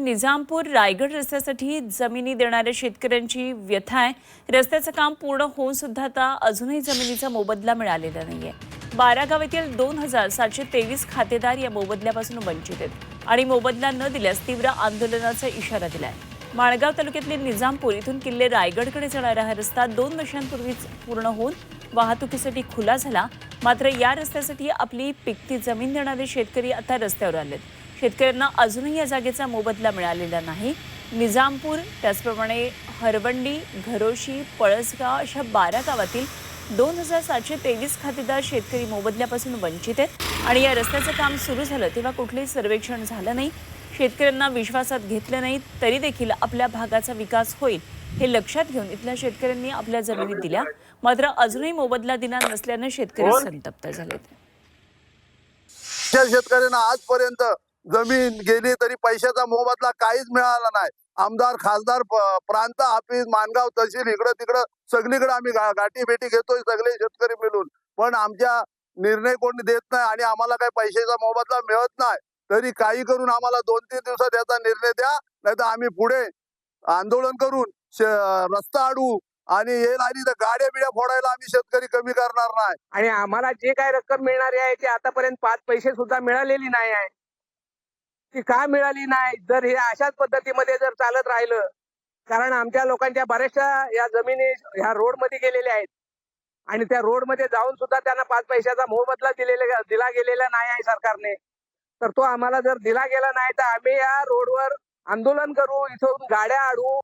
निजामपूर रायगड रस्त्यासाठी जमिनी देणाऱ्या शेतकऱ्यांची व्यथा आहे. रस्त्याचं काम पूर्ण होऊन सुद्धा आता अजूनही जमिनीचा मोबदला मिळालेला नाहीये. बारा गावातील दोन हजार सातशे तेवीस खातेदार या मोबदल्यापासून वंचित आहेत आणि मोबदला न दिल्यास तीव्र आंदोलनाचा इशारा दिलाय. माळगाव तालुक्यातले निजामपूर इथून किल्ले रायगडकडे जाणारा हा रस्ता दोन वर्षांपूर्वीच पूर्ण होऊन वाहतुकीसाठी खुला झाला. मात्र या रस्त्यासाठी आपली पिकती जमीन देणारे शेतकरी आता रस्त्यावर आलेत. शेतकऱ्यांना अजूनही या जागेचा मोबदला मिळालेला नाही. निजामपूर त्याचप्रमाणे हरवंडी घरोशी पळसगाव अशा बारा गावातील दोन हजार सातशे तेवीस खातेदार शेतकरी मोबदल्यापासून वंचित आहेत. आणि या रस्त्याचं काम सुरू झालं तेव्हा कुठलंही सर्वेक्षण झालं नाही. शेतकऱ्यांना विश्वासात घेतलं नाही तरी देखील आपल्या भागाचा विकास होईल हे लक्षात घेऊन इथल्या शेतकऱ्यांनी आपल्या जमिनी दिल्या. मात्र अजूनही मोबदला दिला नसल्यानं शेतकरी संतप्त झालेत. त्या शेतकऱ्यांना आजपर्यंत जमीन गेली तरी पैशाचा मोबदला काहीच मिळाला नाही. आमदार खासदार प्रांत ऑफिस मानगाव तहसील इकडं तिकडं सगळीकडे आम्ही गाठी भेटी घेतोय सगळे शेतकरी मिळून. पण आमच्या निर्णय कोणी देत नाही आणि आम्हाला काही पैशाचा मोबदला मिळत नाही तरी काही करून आम्हाला दोन तीन दिवसात याचा निर्णय द्या नाही तर आम्ही पुढे आंदोलन करून रस्ता अडवू आणि येईल आणि तर गाड्या बिड्या फोडायला आम्ही शेतकरी कमी करणार नाही. आणि आम्हाला जे काय रक्कम मिळणारी आहे ती आतापर्यंत पाच पैसे सुद्धा मिळालेली नाही आहे. ती का मिळाली नाही? जर हे अशाच पद्धतीमध्ये जर चालत राहिलं कारण आमच्या लोकांच्या बऱ्याचशा या जमिनी ह्या रोडमध्ये गेलेल्या आहेत. आणि त्या रोडमध्ये जाऊन सुद्धा त्यांना पाच पैशाचा मोबदला दिलेला दिला गेलेला नाही आहे सरकारने. तर तो आम्हाला जर दिला गेला नाही तर आम्ही या रोडवर आंदोलन करू इथून गाड्या अडवू